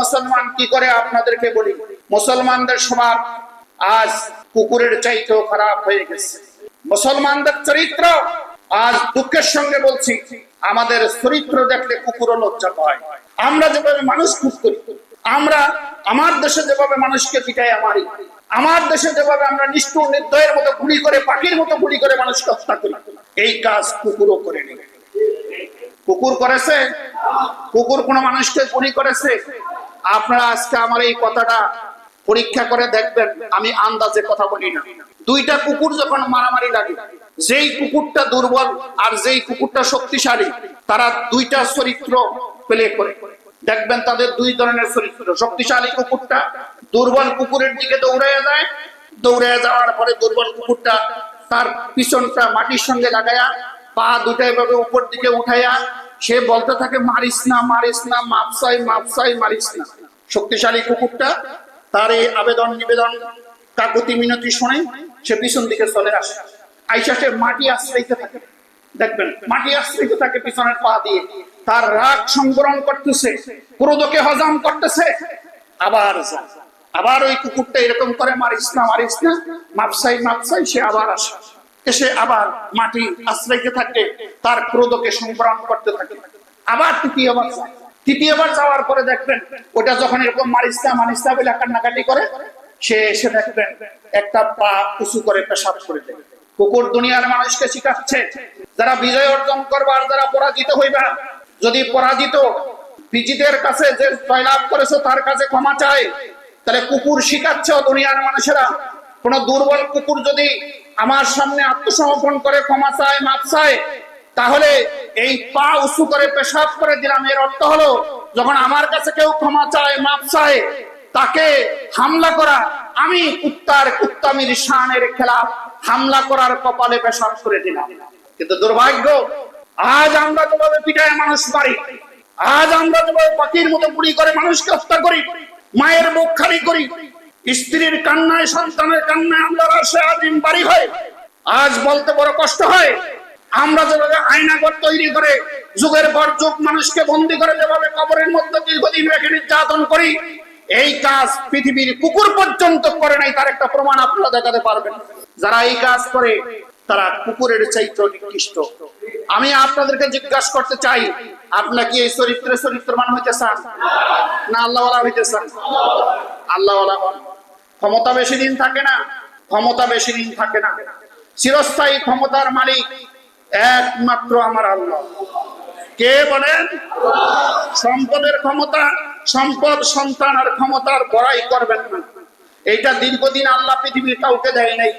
মুসলমান, কি করে আপনাদেরকে বলি? মুসলমানদের স্বভাব আজ কুকুরের চাইতেও খারাপ হয়ে গেছে। মুসলমানদের চরিত্র আজ দুঃখের সঙ্গে বলছি, আমাদের চরিত্র দেখলে কুকুরও লজ্জা পায়। আমরা যেভাবে মানুষ খুব করি, আমরা আমার দেশে যেভাবে মানুষকে পিটাই আমারই আমার দেশে যেভাবে আমরা নিষ্ঠুর, নির্দয়ের মতো গুলি করে, পাখির মতো গুলি করে মানুষকে হত্যা করি, এই কাজ কুকুরও করে নেবে। কুকুর করেছে? কুকুর কোনো মানুষকে গুলি করেছে? আপনারা আজকে আমার এই কথাটা পরীক্ষা করে দেখবেন, আমি আন্দাজে কথা বলি না। দুইটা কুকুর যখন মারামারি লাগে, যেই কুকুরটা দুর্বল আর যেই কুকুরটা শক্তিশালী, তারা দুইটা চরিত্র প্লে করে। দেখবেন তাদের দুই ধরনের চরিত্র, শক্তিশালী কুকুরটা দুর্বল কুকুরের দিকে দৌড়ে যায় দৌড়ে যাওয়ার পরে দুর্বল কুকুরটা তার পিছনটা মাটির সঙ্গে লাগায়া পা দুটা এভাবে উপর দিকে উঠাইয়া সে বলতে থাকে, মারিস না মারিস না মাপসাই মাপসাই মারিস না। শক্তিশালী কুকুরটা তার এই আবেদন নিবেদন কাকুতি মিনতি শুনে সে পিছন দিকে চলে আসে। আইসা সে মাটি আশ্রইতে থাকে। দেখবেন, মাটি আশ্রইতে থাকে পিছনের পা দিয়ে। তার রাগ সংবরণ করতেছে, ক্রোধকে হজম করতেছে, আবার আবার ওই কুকুরটা এরকম করে, মারিস না মারিস না মাপসাই মাপসাই সে আবার আসে। এসে আবার মাটি আশ্রয়কে থাকে তার ক্রোধকে সংবরণ করতে থাকে। আবার তৃতীয়বার তৃতীয়বার যাওয়ার পরে দেখবেন, ওটা যখন এরকম মারিস্তা মারিস্তা বলে কান্নাকাটি করে, সে এসে দেখবেন, একটা পা উঁচু করে পেশাব করে দেবে কুকুর দুনিয়ার মানুষকে শিখাচ্ছে, যারা বিজয় অর্জন করবার, যারা পরাজিত হইবে, যদি পরাজিত বিজিতের কাছে যে জয়লাভ করেছে, তার কাছে ক্ষমা চায়, তাহলে কুকুর শিখাচ্ছে দুনিয়ার মানুষেরা। কোন দুর্বল কুকুর যদি আমার সামনে আত্মসমর্পণ করে ক্ষমা চায় মাপ চায়, তাহলে এই পা উঁচু করে পেশাব করে দিলাম। এর অর্থ হলো, যখন আমার কাছে কেউ ক্ষমা চায় মাপ চায়, তাকে হামলা করা, আমি কুত্তার কুত্তামির শানের খেলাফ, হামলা করার কপালে পেশাব করে দিলাম। কিন্তু দুর্ভাগ্য, আজ আমরা যেভাবে পিঠায় মানুষ মারি, আজ আমরা যেভাবে পাখির মতো গুলি করে মানুষকে হত্যা করি, মায়ের মুখ খালি করি স্ত্রীর কান্নায়, সন্তানের কান্নায় আমরা রাশে আজিম বাড়ি হয় আজ বলতে বড় কষ্ট হয়। আমরা যেভাবে আয়নাঘর তৈরি করে যুগের পর যুগ মানুষকে বন্দি করে যেভাবে কবরের মধ্যে দীর্ঘদিন রেখে নির্যাতন করি, এই কাজ পৃথিবীর কুকুর পর্যন্ত করে নাই, তার একটা প্রমাণ আপনারা দেখাতে পারবেন। যারা এই কাজ করে, তারা কুকুরের চাইতে নিকৃষ্ট। আমি আপনাদেরকে জিজ্ঞাসা করতে চাই আপনারা কি এই চরিত্রে চরিত্রমান হইতে চান? না, আল্লাহওয়ালা হইতে চান। আল্লাহওয়ালা হন। ক্ষমতা বেশি দিন থাকে না, ক্ষমতা বেশি দিন থাকে না। চিরস্থায়ী ক্ষমতার মালিক একমাত্র আমার আল্লাহ। কে বলেন? সম্পদের ক্ষমতা, সম্পদ, সন্তান আর ক্ষমতার বড়াই করবেন না। এইটা দীর্ঘদিন আল্লাহ পৃথিবীর কাউকে দেয় নাই।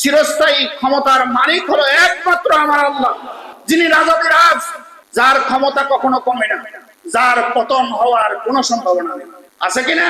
চিরস্থায়ী ক্ষমতার মালিক হলো একমাত্র আমার আল্লাহ, যিনি রাজাদের রাজ যার ক্ষমতা কখনো কমে না, যার পতন হওয়ার কোনো সম্ভাবনা নেই। আছে কিনা